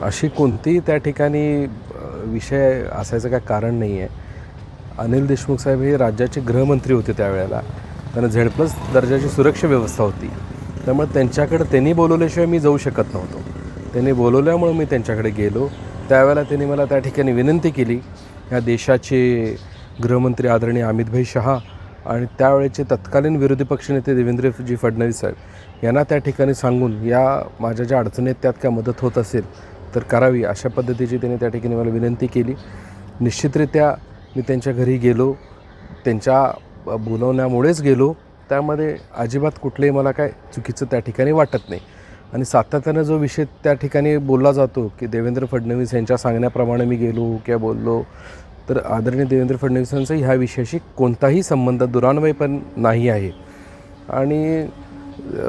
अशी कोणतीही त्या ठिकाणी विषय असायचं काय कारण नाही आहे अनिल देशमुख साहेब हे राज्याचे गृहमंत्री होते त्यावेळेला. त्यांना झेड प्लस दर्जाची सुरक्षा व्यवस्था होती. त्यामुळे त्यांच्याकडे त्यांनी बोलवल्याशिवाय मी जाऊ शकत नव्हतो. त्यांनी बोलवल्यामुळे मी त्यांच्याकडे गेलो. त्यावेळेला त्यांनी मला त्या ठिकाणी विनंती केली या देशाचे गृहमंत्री आदरणीय अमितभाई शहा आणि त्यावेळेचे तत्कालीन विरोधी पक्षनेते देवेंद्रजी फडणवीस साहेब यांना त्या ठिकाणी सांगून या माझ्या ज्या अडचणी आहेत त्यात काय मदत होत असेल तर करावी अशा पद्धतीची त्यांनी त्या ठिकाणी मला विनंती केली. निश्चितरित्या मी त्यांच्या घरी गेलो. त्यांच्या ब- बोलवण्यामुळेच गेलो. त्यामध्ये अजिबात कुठलंही मला काय चुकीचं त्या ठिकाणी वाटत नाही. आणि सातत्यानं जो विषय त्या ठिकाणी बोलला जातो की देवेंद्र फडणवीस यांच्या सांगण्याप्रमाणे मी गेलो किंवा बोललो तर आदरणीय देवेंद्र फडणवीसांचा ह्या विषयाशी कोणताही संबंध दुरान्वय पण नाही आहे. आणि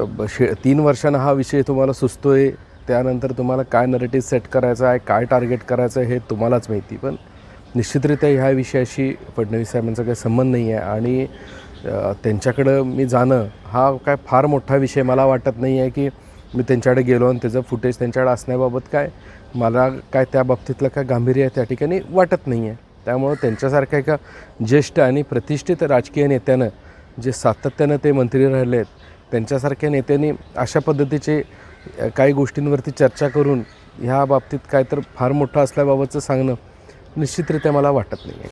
ब- शे तीन वर्षानं हा विषय तुम्हाला सुचतो आहे त्यानंतर तुम्हाला काय नरेटिव्ह सेट करायचं आहे काय टार्गेट करायचं आहे हे तुम्हालाच माहिती. पण निश्चितरित्या ह्या विषयाशी फडणवीस साहेबांचा काही संबंध नाही आहे आणि त्यांच्याकडं मी जाणं हा काय फार मोठा विषय मला वाटत नाही आहे की मी त्यांच्याकडे गेलो आणि त्याचं फुटेज त्यांच्याकडे असण्याबाबत काय मला काय त्या बाबतीतलं काय गांभीर्य आहे त्या ठिकाणी वाटत नाही आहे. त्यामुळं त्यांच्यासारख्या एका ज्येष्ठ आणि प्रतिष्ठित राजकीय नेत्यानं जे सातत्यानं ते मंत्री राहिले आहेत त्यांच्यासारख्या नेत्यांनी अशा पद्धतीचे काही गोष्टींवरती चर्चा करून ह्या बाबतीत काय तर फार मोठं असल्याबाबतचं सांगणं निश्चितरित्या मला वाटत नाही आहे